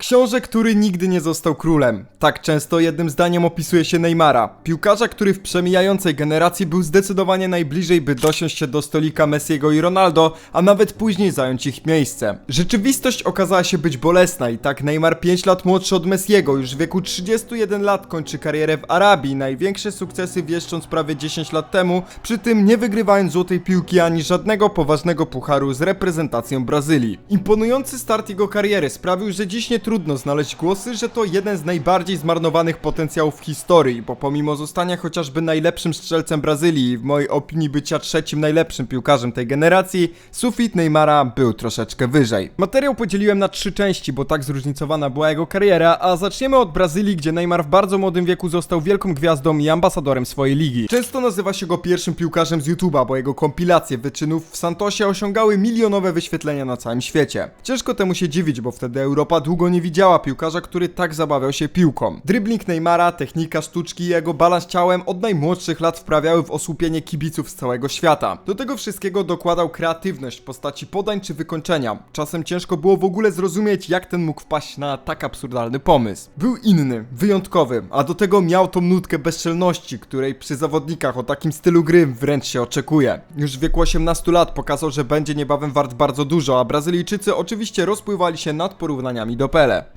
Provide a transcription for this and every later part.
Książę, który nigdy nie został królem. Tak często jednym zdaniem opisuje się Neymara. Piłkarza, który w przemijającej generacji był zdecydowanie najbliżej, by dosiąść się do stolika Messiego i Ronaldo, a nawet później zająć ich miejsce. Rzeczywistość okazała się być bolesna i tak Neymar 5 lat młodszy od Messiego, już w wieku 31 lat kończy karierę w Arabii, największe sukcesy wieszcząc prawie 10 lat temu, przy tym nie wygrywając złotej piłki ani żadnego poważnego pucharu z reprezentacją Brazylii. Imponujący start jego kariery sprawił, że dziś nie trudno znaleźć głosy, że to jeden z najbardziej zmarnowanych potencjałów w historii, bo pomimo zostania chociażby najlepszym strzelcem Brazylii i w mojej opinii bycia trzecim najlepszym piłkarzem tej generacji, sufit Neymara był troszeczkę wyżej. Materiał podzieliłem na trzy części, bo tak zróżnicowana była jego kariera, a zaczniemy od Brazylii, gdzie Neymar w bardzo młodym wieku został wielką gwiazdą i ambasadorem swojej ligi. Często nazywa się go pierwszym piłkarzem z YouTube'a, bo jego kompilacje wyczynów w Santosie osiągały milionowe wyświetlenia na całym świecie. Ciężko temu się dziwić, bo wtedy Europa długo nie widziała piłkarza, który tak zabawiał się piłką. Dribbling Neymara, technika sztuczki i jego balans ciałem od najmłodszych lat wprawiały w osłupienie kibiców z całego świata. Do tego wszystkiego dokładał kreatywność w postaci podań czy wykończenia. Czasem ciężko było w ogóle zrozumieć, jak ten mógł wpaść na tak absurdalny pomysł. Był inny, wyjątkowy, a do tego miał tą nutkę bezczelności, której przy zawodnikach o takim stylu gry wręcz się oczekuje. Już w wieku 18 lat pokazał, że będzie niebawem wart bardzo dużo, a Brazylijczycy oczywiście rozpływali się nad porównaniami do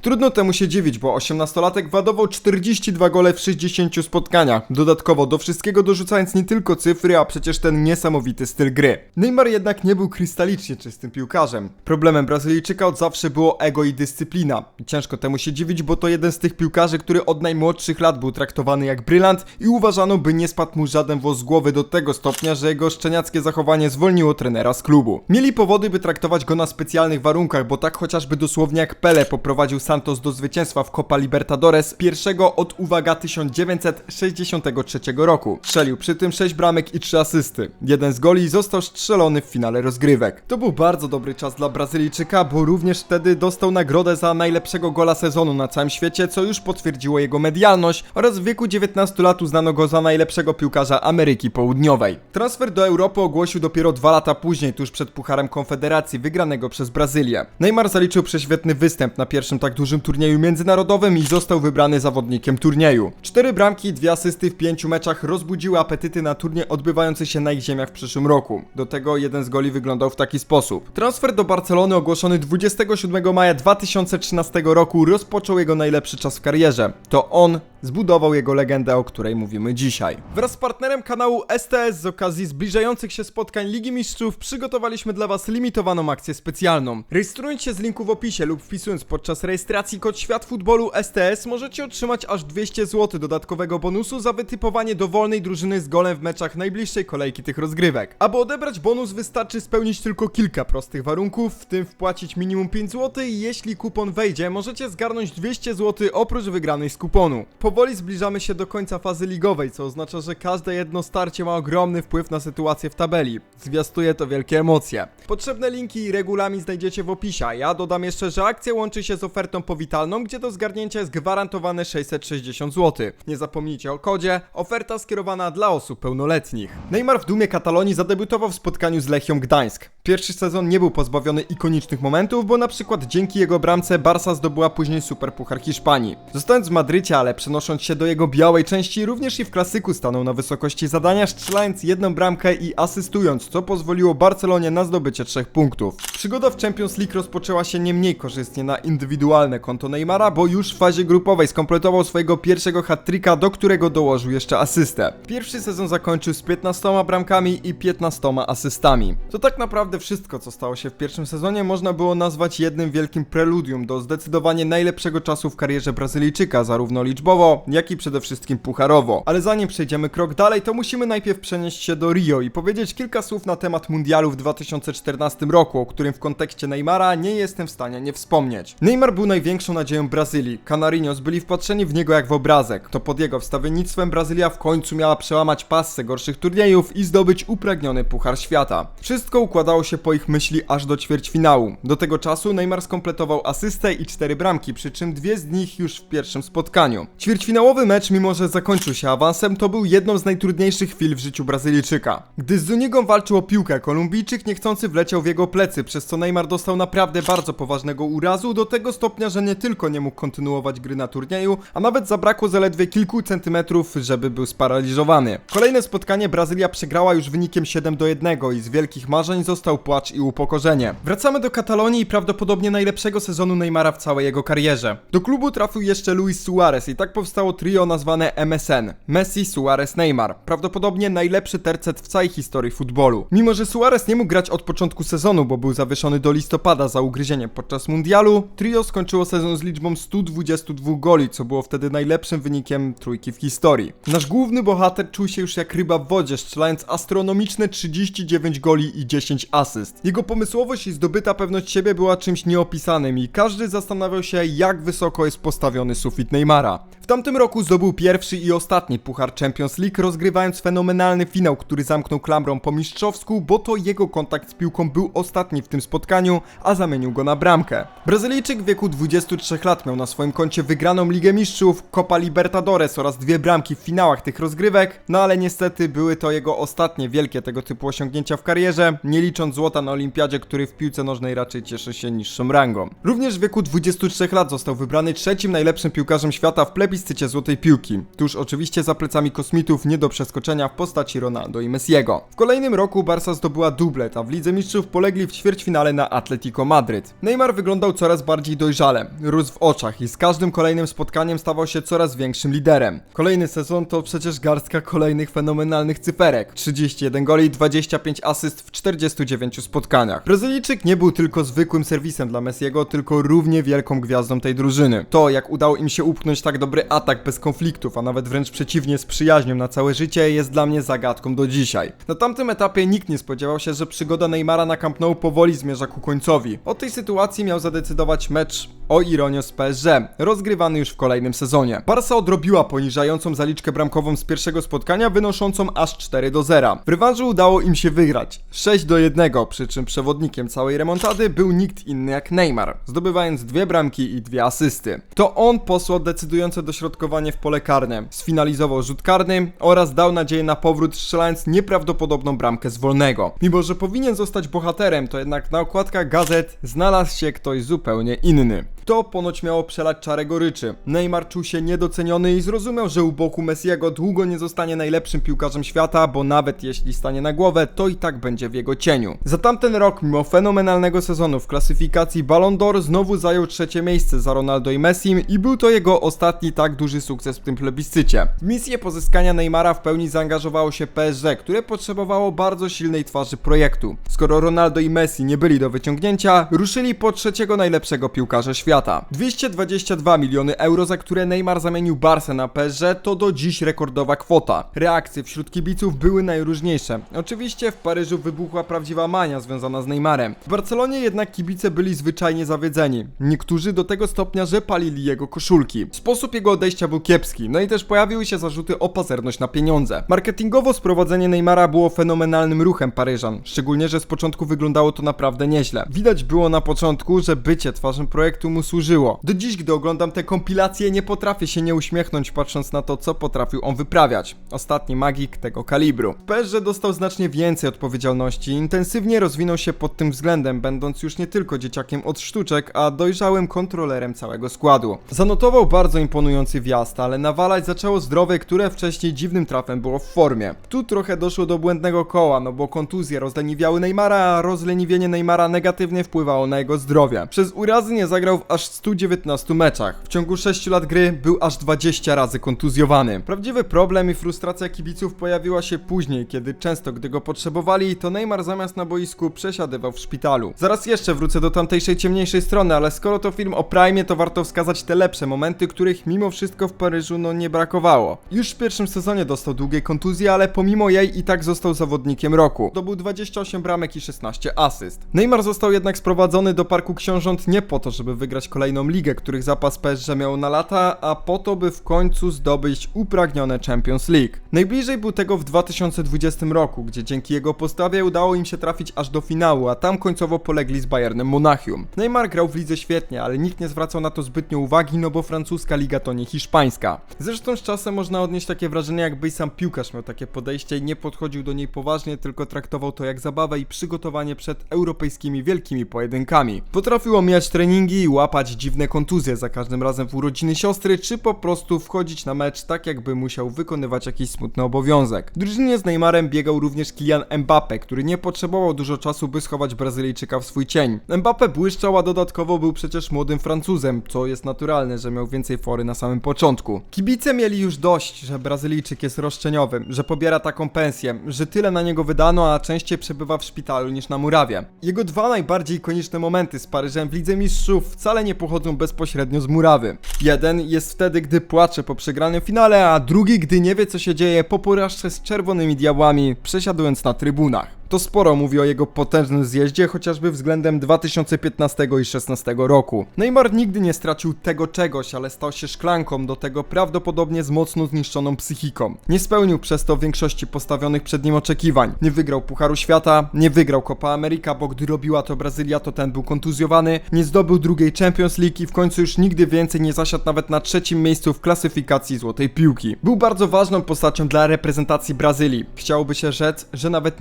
Trudno temu się dziwić, bo 18-latek wadował 42 gole w 60 spotkaniach, dodatkowo do wszystkiego dorzucając nie tylko cyfry, a przecież ten niesamowity styl gry. Neymar jednak nie był krystalicznie czystym piłkarzem. Problemem Brazylijczyka od zawsze było ego i dyscyplina. Ciężko temu się dziwić, bo to jeden z tych piłkarzy, który od najmłodszych lat był traktowany jak brylant i uważano, by nie spadł mu żaden włos z głowy do tego stopnia, że jego szczeniackie zachowanie zwolniło trenera z klubu. Mieli powody, by traktować go na specjalnych warunkach, bo tak chociażby dosłownie jak Pele poprowadził Santos do zwycięstwa w Copa Libertadores, pierwszego od uwaga 1963 roku. Strzelił przy tym 6 bramek i 3 asysty. Jeden z goli został strzelony w finale rozgrywek. To był bardzo dobry czas dla Brazylijczyka, bo również wtedy dostał nagrodę za najlepszego gola sezonu na całym świecie, co już potwierdziło jego medialność oraz w wieku 19 lat uznano go za najlepszego piłkarza Ameryki Południowej. Transfer do Europy ogłosił dopiero dwa lata później, tuż przed Pucharem Konfederacji wygranego przez Brazylię. Neymar zaliczył prześwietny występ na pierwszym tak dużym turnieju międzynarodowym i został wybrany zawodnikiem turnieju. Cztery bramki i dwie asysty w pięciu meczach rozbudziły apetyty na turniej odbywający się na ich ziemiach w przyszłym roku. Do tego jeden z goli wyglądał w taki sposób. Transfer do Barcelony ogłoszony 27 maja 2013 roku rozpoczął jego najlepszy czas w karierze. To on zbudował jego legendę, o której mówimy dzisiaj. Wraz z partnerem kanału STS z okazji zbliżających się spotkań Ligi Mistrzów przygotowaliśmy dla Was limitowaną akcję specjalną. Rejestrując się z linku w opisie lub wpisując podczas rejestracji kod Świat Futbolu STS możecie otrzymać aż 200 zł dodatkowego bonusu za wytypowanie dowolnej drużyny z golem w meczach najbliższej kolejki tych rozgrywek. Aby odebrać bonus wystarczy spełnić tylko kilka prostych warunków, w tym wpłacić minimum 5 zł i jeśli kupon wejdzie, możecie zgarnąć 200 zł oprócz wygranej z kuponu. Powoli zbliżamy się do końca fazy ligowej, co oznacza, że każde jedno starcie ma ogromny wpływ na sytuację w tabeli. Zwiastuje to wielkie emocje. Potrzebne linki i regulamin znajdziecie w opisie, ja dodam jeszcze, że akcja łączy się z ofertą powitalną, gdzie do zgarnięcia jest gwarantowane 660 zł. Nie zapomnijcie o kodzie, oferta skierowana dla osób pełnoletnich. Neymar w dumie Katalonii zadebiutował w spotkaniu z Lechią Gdańsk. Pierwszy sezon nie był pozbawiony ikonicznych momentów, bo na przykład dzięki jego bramce Barca zdobyła później Superpuchar Hiszpanii. Zostając w Madrycie, ale przenosząc się do jego białej części, również i w klasyku stanął na wysokości zadania, strzelając jedną bramkę i asystując, co pozwoliło Barcelonie na zdobycie trzech punktów. Przygoda w Champions League rozpoczęła się nie mniej korzystnie na indywidualne konto Neymara, bo już w fazie grupowej skompletował swojego pierwszego hat-tricka, do którego dołożył jeszcze asystę. Pierwszy sezon zakończył z 15 bramkami i 15 asystami. To tak naprawdę wszystko, co stało się w pierwszym sezonie, można było nazwać jednym wielkim preludium do zdecydowanie najlepszego czasu w karierze Brazylijczyka, zarówno liczbowo, jak i przede wszystkim pucharowo. Ale zanim przejdziemy krok dalej, to musimy najpierw przenieść się do Rio i powiedzieć kilka słów na temat mundialu w 2014 roku, o którym w kontekście Neymara nie jestem w stanie nie wspomnieć. Neymar był największą nadzieją Brazylii. Canarinos byli wpatrzeni w niego jak w obrazek. To pod jego wstawiennictwem Brazylia w końcu miała przełamać passę gorszych turniejów i zdobyć upragniony Puchar Świata. Wszystko układało się po ich myśli aż do ćwierćfinału. Do tego czasu Neymar skompletował asystę i cztery bramki, przy czym dwie z nich już w pierwszym spotkaniu. Ćwierćfinałowy mecz, mimo że zakończył się awansem, to był jedną z najtrudniejszych chwil w życiu Brazylijczyka. Gdy z Zunigą walczył o piłkę, Kolumbijczyk niechcący wleciał w jego plecy, przez co Neymar dostał naprawdę bardzo poważnego urazu, do tego stopnia, że nie tylko nie mógł kontynuować gry na turnieju, a nawet zabrakło zaledwie kilku centymetrów, żeby był sparaliżowany. Kolejne spotkanie Brazylia przegrała już wynikiem 7 do 1 i z wielkich marzeń został płacz i upokorzenie. Wracamy do Katalonii i prawdopodobnie najlepszego sezonu Neymara w całej jego karierze. Do klubu trafił jeszcze Luis Suarez i tak powstało trio nazwane MSN. Messi, Suarez, Neymar. Prawdopodobnie najlepszy tercet w całej historii futbolu. Mimo, że Suarez nie mógł grać od początku sezonu, bo był zawieszony do listopada za ugryzienie podczas mundialu, trio skończyło sezon z liczbą 122 goli, co było wtedy najlepszym wynikiem trójki w historii. Nasz główny bohater czuł się już jak ryba w wodzie, strzelając astronomiczne 39 goli i 10 asyst. Jego pomysłowość i zdobyta pewność siebie była czymś nieopisanym i każdy zastanawiał się, jak wysoko jest postawiony sufit Neymara. W tamtym roku zdobył pierwszy i ostatni Puchar Champions League, rozgrywając fenomenalny finał, który zamknął klamrą po mistrzowsku, bo to jego kontakt z piłką był ostatni w tym spotkaniu, a zamienił go na bramkę. Brazylijczyk w wieku 23 lat miał na swoim koncie wygraną Ligę Mistrzów, Copa Libertadores oraz dwie bramki w finałach tych rozgrywek, no ale niestety były to jego ostatnie wielkie tego typu osiągnięcia w karierze, nie licząc złota na olimpiadzie, który w piłce nożnej raczej cieszy się niższą rangą. Również w wieku 23 lat został wybrany trzecim najlepszym piłkarzem świata w plebiscycie złotej piłki. Tuż oczywiście za plecami kosmitów nie do przeskoczenia w postaci Ronaldo i Messiego. W kolejnym roku Barca zdobyła dublet, a w Lidze Mistrzów polegli w ćwierćfinale na Atletico Madryt. Neymar wyglądał coraz bardziej dojrzale, rósł w oczach i z każdym kolejnym spotkaniem stawał się coraz większym liderem. Kolejny sezon to przecież garstka kolejnych fenomenalnych cyferek. 31 goli, 25 asyst w 49 spotkaniach. Brazylijczyk nie był tylko zwykłym serwisem dla Messiego, tylko równie wielką gwiazdą tej drużyny. To, jak udało im się upchnąć tak dobry atak bez konfliktów, a nawet wręcz przeciwnie z przyjaźnią na całe życie, jest dla mnie zagadką do dzisiaj. Na tamtym etapie nikt nie spodziewał się, że przygoda Neymara na Camp Nou powoli zmierza ku końcowi. O tej sytuacji miał zadecydować mecz o ironię z PSG, rozgrywany już w kolejnym sezonie. Barca odrobiła poniżającą zaliczkę bramkową z pierwszego spotkania, wynoszącą aż 4 do 0. W rewanżu udało im się wygrać 6 do 1, przy czym przewodnikiem całej remontady był nikt inny jak Neymar, zdobywając dwie bramki i dwie asysty. To on posłał decydujące dośrodkowanie w pole karne, sfinalizował rzut karny oraz dał nadzieję na powrót, strzelając nieprawdopodobną bramkę z wolnego. Mimo, że powinien zostać bohaterem, to jednak na okładkach gazet znalazł się ktoś zupełnie inny. To ponoć miało przelać czarę goryczy. Neymar czuł się niedoceniony i zrozumiał, że u boku Messiego długo nie zostanie najlepszym piłkarzem świata, bo nawet jeśli stanie na głowę, to i tak będzie w jego cieniu. Za tamten rok, mimo fenomenalnego sezonu w klasyfikacji Ballon d'Or, znowu zajął trzecie miejsce za Ronaldo i Messim i był to jego ostatni tak duży sukces w tym plebiscycie. W misję pozyskania Neymara w pełni zaangażowało się PSG, które potrzebowało bardzo silnej twarzy projektu. Skoro Ronaldo i Messi nie byli do wyciągnięcia, ruszyli po trzeciego najlepszego piłkarza świata. 222 miliony euro, za które Neymar zamienił Barca na PSG, to do dziś rekordowa kwota. Reakcje wśród kibiców były najróżniejsze. Oczywiście w Paryżu wybuchła prawdziwa mania związana z Neymarem. W Barcelonie jednak kibice byli zwyczajnie zawiedzeni. Niektórzy do tego stopnia, że palili jego koszulki. Sposób jego odejścia był kiepski, no i też pojawiły się zarzuty o pazerność na pieniądze. Marketingowo sprowadzenie Neymara było fenomenalnym ruchem Paryżan, szczególnie, że z początku wyglądało to naprawdę nieźle. Widać było na początku, że bycie twarzą projektu służyło. Do dziś, gdy oglądam te kompilacje, nie potrafię się nie uśmiechnąć patrząc na to, co potrafił on wyprawiać. Ostatni magik tego kalibru. PSG dostał znacznie więcej odpowiedzialności intensywnie rozwinął się pod tym względem, będąc już nie tylko dzieciakiem od sztuczek, a dojrzałym kontrolerem całego składu. Zanotował bardzo imponujący wjazd, ale nawalać zaczęło zdrowie, które wcześniej dziwnym trafem było w formie. Tu trochę doszło do błędnego koła, no bo kontuzje rozleniwiały Neymara, a rozleniwienie Neymara negatywnie wpływało na jego zdrowie. Przez urazy nie zagrał w aż 119 meczach. W ciągu 6 lat gry był aż 20 razy kontuzjowany. Prawdziwy problem i frustracja kibiców pojawiła się później, kiedy często gdy go potrzebowali, to Neymar zamiast na boisku przesiadywał w szpitalu. Zaraz jeszcze wrócę do tamtejszej ciemniejszej strony, ale skoro to film o Prime, to warto wskazać te lepsze momenty, których mimo wszystko w Paryżu no nie brakowało. Już w pierwszym sezonie dostał długiej kontuzji, ale pomimo jej i tak został zawodnikiem roku. Zdobył 28 bramek i 16 asyst. Neymar został jednak sprowadzony do Parku Książąt nie po to, żeby wygrać kolejną ligę, których zapas PSG miał na lata, a po to, by w końcu zdobyć upragnione Champions League. Najbliżej był tego w 2020 roku, gdzie dzięki jego postawie udało im się trafić aż do finału, a tam końcowo polegli z Bayernem Monachium. Neymar grał w lidze świetnie, ale nikt nie zwracał na to zbytnio uwagi, no bo francuska liga to nie hiszpańska. Zresztą z czasem można odnieść takie wrażenie, jakby sam piłkarz miał takie podejście i nie podchodził do niej poważnie, tylko traktował to jak zabawę i przygotowanie przed europejskimi wielkimi pojedynkami. Potrafił omijać treningi i łapać dziwne kontuzje za każdym razem w urodziny siostry, czy po prostu wchodzić na mecz tak, jakby musiał wykonywać jakiś smutny obowiązek. W drużynie z Neymarem biegał również Kylian Mbappe, który nie potrzebował dużo czasu, by schować Brazylijczyka w swój cień. Mbappe błyszczał, a dodatkowo był przecież młodym Francuzem, co jest naturalne, że miał więcej fory na samym początku. Kibice mieli już dość, że Brazylijczyk jest roszczeniowy, że pobiera taką pensję, że tyle na niego wydano, a częściej przebywa w szpitalu niż na murawie. Jego dwa najbardziej ikoniczne momenty z Paryżem w Lidze Mistrzów wcale nie pochodzą bezpośrednio z murawy. Jeden jest wtedy, gdy płacze po przegranym finale, a drugi, gdy nie wie co się dzieje po porażce z czerwonymi diabłami, przesiadując na trybunach. To sporo mówi o jego potężnym zjeździe, chociażby względem 2015 i 2016 roku. Neymar nigdy nie stracił tego czegoś, ale stał się szklanką, do tego prawdopodobnie z mocno zniszczoną psychiką. Nie spełnił przez to większości postawionych przed nim oczekiwań. Nie wygrał Pucharu Świata, nie wygrał Copa America, bo gdy robiła to Brazylia, to ten był kontuzjowany, nie zdobył drugiej Champions League i w końcu już nigdy więcej nie zasiadł nawet na trzecim miejscu w klasyfikacji Złotej Piłki. Był bardzo ważną postacią dla reprezentacji Brazylii. Chciałoby się rzec, że nawet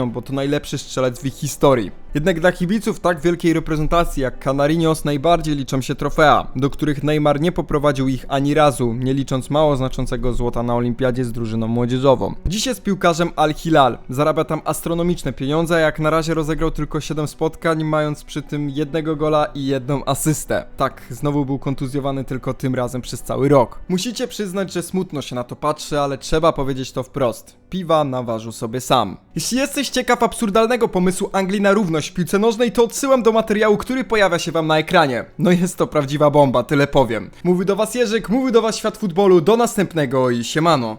niedocenianą, bo to najlepszy strzelec w ich historii. Jednak dla kibiców tak wielkiej reprezentacji jak Canarinos najbardziej liczą się trofea, do których Neymar nie poprowadził ich ani razu, nie licząc mało znaczącego złota na olimpiadzie z drużyną młodzieżową. Dziś jest piłkarzem Al Hilal, zarabia tam astronomiczne pieniądze, jak na razie rozegrał tylko 7 spotkań, mając przy tym jednego gola i jedną asystę. Tak, znowu był kontuzjowany tylko tym razem przez cały rok. Musicie przyznać, że smutno się na to patrzy, ale trzeba powiedzieć to wprost. Piwa naważył sobie sam. Jeśli jesteś ciekaw absurdalnego pomysłu Anglii na równość w piłce nożnej, to odsyłam do materiału, który pojawia się wam na ekranie. No jest to prawdziwa bomba, tyle powiem. Mówi do was Jerzyk, mówi do was świat futbolu, do następnego i siemano.